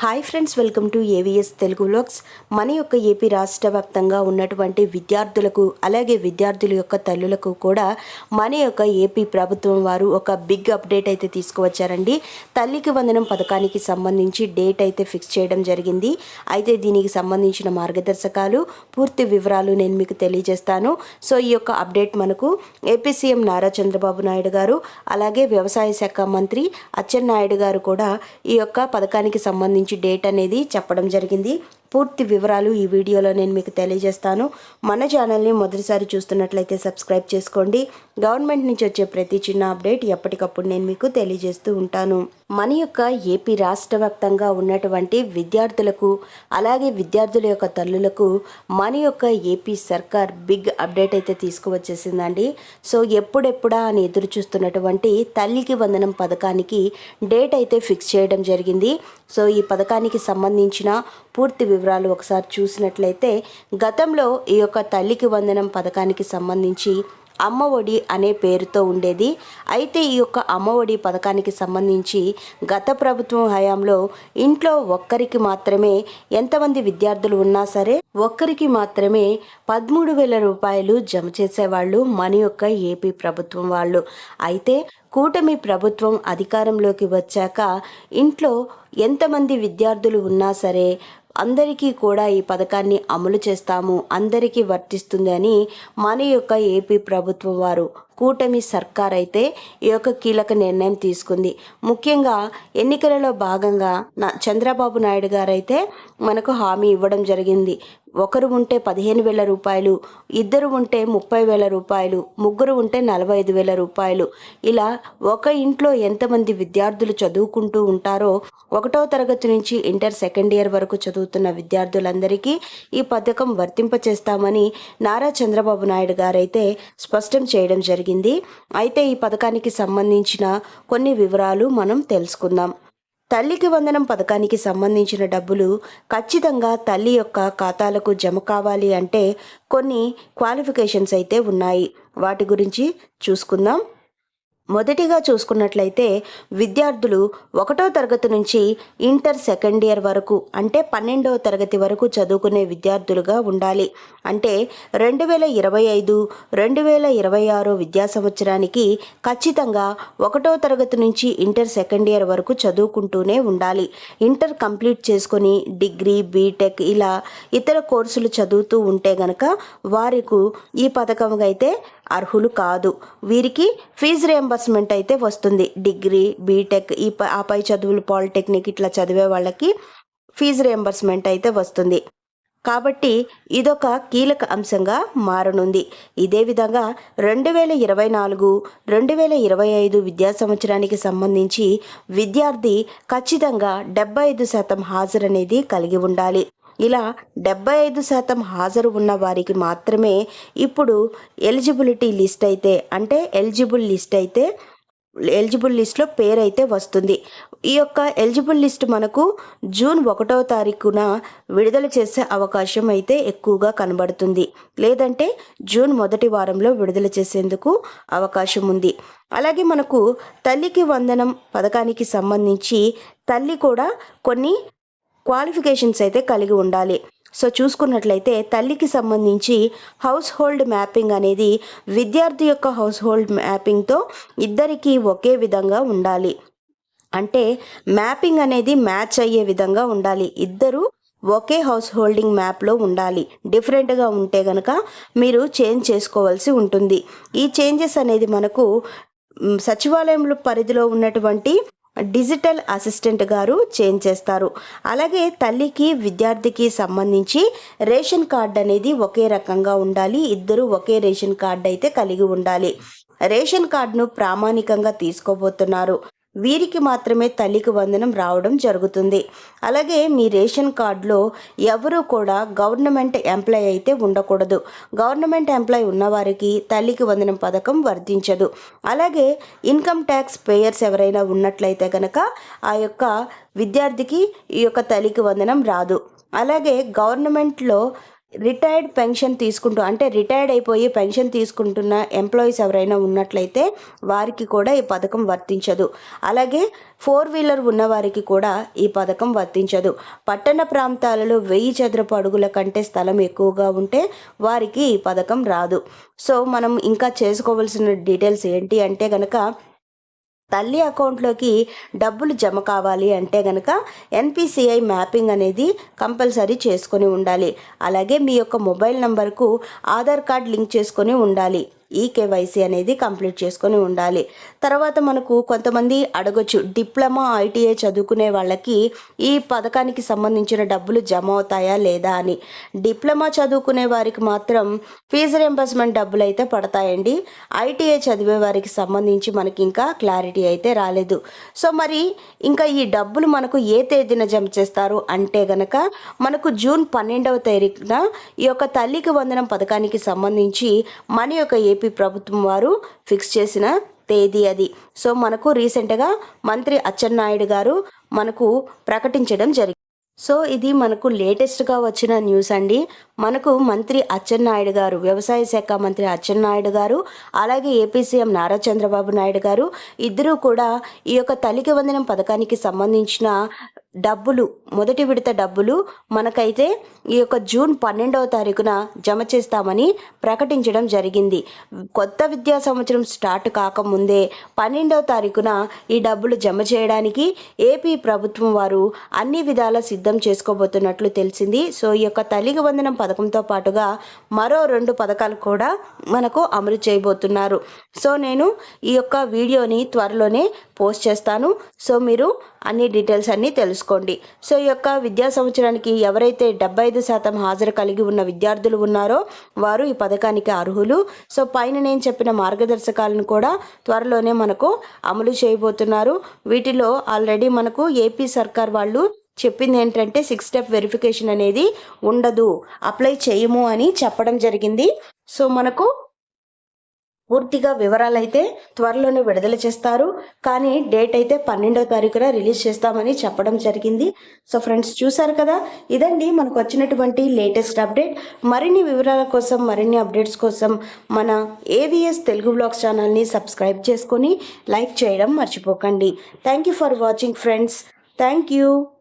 Hi friends welcome to AVS Telugu vlogs. మన యొక్క AP రాష్ట్ర వ్యాప్తంగా ఉన్నటువంటి విద్యార్థులకు అలాగే విద్యార్థుల యొక్క తల్లులకు కూడా మన యొక్క ఏపీ ప్రభుత్వం వారు ఒక బిగ్ అప్డేట్ అయితే తీసుకువచ్చారండి. తల్లికి వందనం పథకానికి సంబంధించి డేట్ అయితే ఫిక్స్ చేయడం జరిగింది. అయితే దీనికి సంబంధించిన మార్గదర్శకాలు పూర్తి వివరాలు నేను మీకు తెలియజేస్తాను. సో ఈ యొక్క అప్డేట్ మనకు ఏపీ సీఎం నారా చంద్రబాబు నాయుడు గారు అలాగే వ్యవసాయ శాఖ మంత్రి అచ్చెన్నాయుడు గారు కూడా ఈ యొక్క పథకానికి సంబంధించి డేట్ అనేది చెప్పడం జరిగింది. పూర్తి వివరాలు ఈ వీడియోలో నేను మీకు తెలియజేస్తాను. మన ఛానల్ని మొదటిసారి చూస్తున్నట్లయితే సబ్స్క్రైబ్ చేసుకోండి. గవర్నమెంట్ నుంచి వచ్చే ప్రతి చిన్న అప్డేట్ ఎప్పటికప్పుడు నేను మీకు తెలియజేస్తూ ఉంటాను. మన యొక్క ఏపీ రాష్ట్ర వ్యాప్తంగా ఉన్నటువంటి విద్యార్థులకు అలాగే విద్యార్థుల యొక్క తల్లులకు మన యొక్క ఏపీ సర్కార్ బిగ్ అప్డేట్ అయితే తీసుకువచ్చేసిందండి. సో ఎప్పుడెప్పుడా అని ఎదురు చూస్తున్నటువంటి తల్లికి వందనం పథకానికి డేట్ అయితే ఫిక్స్ చేయడం జరిగింది. సో ఈ పథకానికి సంబంధించిన పూర్తి వివరాలు ఒకసారి చూసినట్లయితే గతంలో ఈ యొక్క తల్లికి వందనం పథకానికి సంబంధించి అమ్మ ఒడి అనే పేరుతో ఉండేది. అయితే ఈ యొక్క అమ్మ ఒడి పథకానికి సంబంధించి గత ప్రభుత్వం హయాంలో ఇంట్లో ఒక్కరికి మాత్రమే ఎంతమంది విద్యార్థులు ఉన్నా సరే ఒక్కరికి మాత్రమే పదమూడు వేల రూపాయలు జమ చేసేవాళ్ళు మన యొక్క ఏపీ ప్రభుత్వం వాళ్ళు. అయితే కూటమి ప్రభుత్వం అధికారంలోకి వచ్చాక ఇంట్లో ఎంతమంది విద్యార్థులు ఉన్నా సరే అందరికీ కూడా ఈ పథకాన్ని అమలు చేస్తాము అందరికీ వర్తిస్తుంది అని మన యొక్క ఏపీ ప్రభుత్వం వారు కూటమి సర్కార్ అయితే ఈ యొక్క కీలక నిర్ణయం తీసుకుంది. ముఖ్యంగా ఎన్నికలలో భాగంగా నా చంద్రబాబు నాయుడు గారైతే మనకు హామీ ఇవ్వడం జరిగింది. ఒకరు ఉంటే పదిహేను వేల రూపాయలు ఇద్దరు ఉంటే ముప్పై వేల రూపాయలు ముగ్గురు ఉంటే నలభై ఐదు వేల రూపాయలు. ఇలా ఒక ఇంట్లో ఎంతమంది విద్యార్థులు చదువుకుంటూ ఉంటారో ఒకటో తరగతి నుంచి ఇంటర్ సెకండ్ ఇయర్ వరకు చదువుతున్న విద్యార్థులందరికీ ఈ పథకం వర్తింపచేస్తామని నారా చంద్రబాబు నాయుడు గారైతే స్పష్టం చేయడం జరిగింది. అయితే ఈ పథకానికి సంబంధించిన కొన్ని వివరాలు మనం తెలుసుకుందాం. తల్లికి వందనం పథకానికి సంబంధించిన డబ్బులు ఖచ్చితంగా తల్లి యొక్క ఖాతాలకు జమ కావాలి అంటే కొన్ని క్వాలిఫికేషన్స్ అయితే ఉన్నాయి. వాటి గురించి చూసుకుందాం. మొదటిగా చూసుకున్నట్లయితే విద్యార్థులు ఒకటో తరగతి నుంచి ఇంటర్ సెకండ్ ఇయర్ వరకు అంటే పన్నెండవ తరగతి వరకు చదువుకునే విద్యార్థులుగా ఉండాలి. అంటే రెండు వేల ఇరవై ఐదు రెండు వేల ఇరవై ఆరు విద్యా సంవత్సరానికి ఖచ్చితంగా ఒకటో తరగతి నుంచి ఇంటర్ సెకండ్ ఇయర్ వరకు చదువుకుంటూనే ఉండాలి. ఇంటర్ కంప్లీట్ చేసుకొని డిగ్రీ బీటెక్ ఇలా ఇతర కోర్సులు చదువుతూ ఉంటే గనక వారికి ఈ పథకం అయితే అర్హులు కాదు. వీరికి ఫీజు రియంబర్స్మెంట్ అయితే వస్తుంది. డిగ్రీ బీటెక్ ఈ ప- ఆ పై చదువులు పాలిటెక్నిక్ ఇట్లా చదివే వాళ్ళకి ఫీజు రియంబర్స్మెంట్ అయితే వస్తుంది. కాబట్టి ఇదొక కీలక అంశంగా మారనుంది. ఇదే విధంగా రెండు వేల ఇరవై నాలుగు రెండు వేల ఇరవై ఐదు విద్యా సంవత్సరానికి సంబంధించి విద్యార్థి ఖచ్చితంగా డెబ్బై ఐదు శాతం హాజరు అనేది కలిగి ఉండాలి. ఇలా డెబ్బై ఐదు శాతం హాజరు ఉన్న వారికి మాత్రమే ఇప్పుడు ఎలిజిబిలిటీ లిస్ట్ అయితే అంటే ఎలిజిబుల్ లిస్ట్ అయితే ఎలిజిబుల్ లిస్ట్లో పేరు అయితే వస్తుంది. ఈ యొక్క ఎలిజిబుల్ లిస్ట్ మనకు జూన్ ఒకటో తారీఖున విడుదల చేసే అవకాశం అయితే ఎక్కువగా కనబడుతుంది. లేదంటే జూన్ మొదటి వారంలో విడుదల చేసేందుకు అవకాశం ఉంది. అలాగే మనకు తల్లికి వందనం పథకానికి సంబంధించి తల్లి కూడా కొన్ని క్వాలిఫికేషన్స్ అయితే కలిగి ఉండాలి. సో చూసుకున్నట్లయితే తల్లికి సంబంధించి హౌస్ హోల్డ్ మ్యాపింగ్ అనేది విద్యార్థి యొక్క హౌస్ హోల్డ్ మ్యాపింగ్తో ఇద్దరికీ ఒకే విధంగా ఉండాలి. అంటే మ్యాపింగ్ అనేది మ్యాచ్ అయ్యే విధంగా ఉండాలి. ఇద్దరు ఒకే హౌస్ హోల్డింగ్ మ్యాప్లో ఉండాలి. డిఫరెంట్గా ఉంటే గనక మీరు చేంజ్ చేసుకోవాల్సి ఉంటుంది. ఈ చేంజెస్ అనేది మనకు సచివాలయంలో పరిధిలో ఉన్నటువంటి డిజిటల్ అసిస్టెంట్ గారు చేంజ్ చేస్తారు. అలాగే తల్లికి విద్యార్థికి సంబంధించి రేషన్ కార్డ్ అనేది ఒకే రకంగా ఉండాలి. ఇద్దరు ఒకే రేషన్ కార్డ్ అయితే కలిగి ఉండాలి. రేషన్ కార్డును ప్రామాణికంగా తీసుకోబోతున్నారు. వీరికి మాత్రమే తల్లికి వందనం రావడం జరుగుతుంది. అలాగే మీ రేషన్ కార్డులో ఎవరు కూడా గవర్నమెంట్ ఎంప్లాయ్ అయితే ఉండకూడదు. గవర్నమెంట్ ఎంప్లాయ్ ఉన్నవారికి తల్లికి వందనం పథకం వర్తించదు. అలాగే ఇన్కమ్ ట్యాక్స్ పేయర్స్ ఎవరైనా ఉన్నట్లయితే కనుక ఆ యొక్క విద్యార్థికి ఈ యొక్క తల్లికి వందనం రాదు. అలాగే గవర్నమెంట్లో రిటైర్డ్ పెన్షన్ తీసుకుంటూ అంటే రిటైర్డ్ అయిపోయి పెన్షన్ తీసుకుంటున్న ఎంప్లాయీస్ ఎవరైనా ఉన్నట్లయితే వారికి కూడా ఈ పథకం వర్తించదు. అలాగే ఫోర్ వీలర్ ఉన్నవారికి కూడా ఈ పథకం వర్తించదు. పట్టణ ప్రాంతాలలో వెయ్యి చదరపు అడుగుల కంటే స్థలం ఎక్కువగా ఉంటే వారికి ఈ పథకం రాదు. సో మనం ఇంకా చేసుకోవాల్సిన డీటెయిల్స్ ఏంటి అంటే కనుక తల్లి అకౌంట్లోకి డబ్బులు జమ కావాలి అంటే కనుక ఎన్పిసిఐ మ్యాపింగ్ అనేది కంపల్సరీ చేసుకొని ఉండాలి. అలాగే మీ యొక్క మొబైల్ నంబర్కు ఆధార్ కార్డ్ లింక్ చేసుకొని ఉండాలి. ఈ కేవైసీ అనేది కంప్లీట్ చేసుకొని ఉండాలి. తర్వాత మనకు కొంతమంది అడగొచ్చు డిప్లొమా ఐటీఐ చదువుకునే వాళ్ళకి ఈ పథకానికి సంబంధించిన డబ్బులు జమ అవుతాయా లేదా అని. డిప్లొమా చదువుకునే వారికి మాత్రం ఫీజు రింబర్స్మెంట్ డబ్బులు అయితే పడతాయండి. ఐటీఐ చదివే వారికి సంబంధించి మనకి ఇంకా క్లారిటీ అయితే రాలేదు. సో మరి ఇంకా ఈ డబ్బులు మనకు ఏ తేదీన జమ చేస్తారు అంటే గనక మనకు జూన్ పన్నెండవ తారీఖున ఈ యొక్క తల్లికి వందనం పథకానికి సంబంధించి మన యొక్క ఏపీ ప్రభుత్వం వారు ఫిక్స్ చేసిన తేదీ అది. సో మనకు రీసెంట్గా మంత్రి అచ్చెన్నాయుడు గారు మనకు ప్రకటించడం జరిగింది సో ఇది మనకు లేటెస్ట్గా వచ్చిన న్యూస్ అండి. మనకు మంత్రి అచ్చెన్నాయుడు గారు వ్యవసాయ శాఖ మంత్రి అచ్చెన్నాయుడు గారు అలాగే ఏపీ సీఎం నారా చంద్రబాబు నాయుడు గారు ఇద్దరూ కూడా ఈ యొక్క తల్లికి వందనం పథకానికి సంబంధించిన డబ్బులు మొదటి విడత డబ్బులు మనకైతే ఈ యొక్క జూన్ పన్నెండవ తారీఖున జమ చేస్తామని ప్రకటించడం జరిగింది. కొత్త విద్యా సంవత్సరం స్టార్ట్ కాకముందే పన్నెండవ తారీఖున ఈ డబ్బులు జమ చేయడానికి ఏపీ ప్రభుత్వం వారు అన్ని విధాల సిద్ధం చేసుకోబోతున్నట్లు తెలిసింది. సో ఈ యొక్క తల్లికి వందనం పథకంతో పాటుగా మరో రెండు పథకాలు కూడా మనకు అమలు చేయబోతున్నారు. సో నేను ఈ యొక్క వీడియోని త్వరలోనే పోస్ట్ చేస్తాను. సో మీరు అన్ని డీటెయిల్స్ అన్నీ తెలుసుకోండి. సో ఈ యొక్క విద్యా సంవత్సరానికి ఎవరైతే డెబ్బై ఐదు శాతం హాజరు కలిగి ఉన్న విద్యార్థులు ఉన్నారో వారు ఈ పథకానికి అర్హులు. సో పైన నేను చెప్పిన మార్గదర్శకాలను కూడా త్వరలోనే మనకు అమలు చేయబోతున్నారు. వీటిలో ఆల్రెడీ మనకు ఏపీ సర్కార్ వాళ్ళు చెప్పింది ఏంటంటే సిక్స్ స్టెప్ వెరిఫికేషన్ అనేది ఉండదు. అప్లై చేయము అని చెప్పడం జరిగింది. సో మనకు పూర్తిగా వివరాలు అయితే త్వరలోనే విడుదల చేస్తారు. కానీ డేట్ అయితే పన్నెండవ తారీఖున రిలీజ్ చేస్తామని చెప్పడం జరిగింది. సో ఫ్రెండ్స్ చూసారు కదా? ఇదండి మనకు వచ్చినటువంటి లేటెస్ట్ అప్డేట్. మరిన్ని వివరాల కోసం మరిన్ని అప్డేట్స్ కోసం మన ఏవిఎస్ తెలుగు బ్లాగ్స్ ఛానల్ని సబ్స్క్రైబ్ చేసుకొని లైక్ చేయడం మర్చిపోకండి. Thank you for watching friends thank you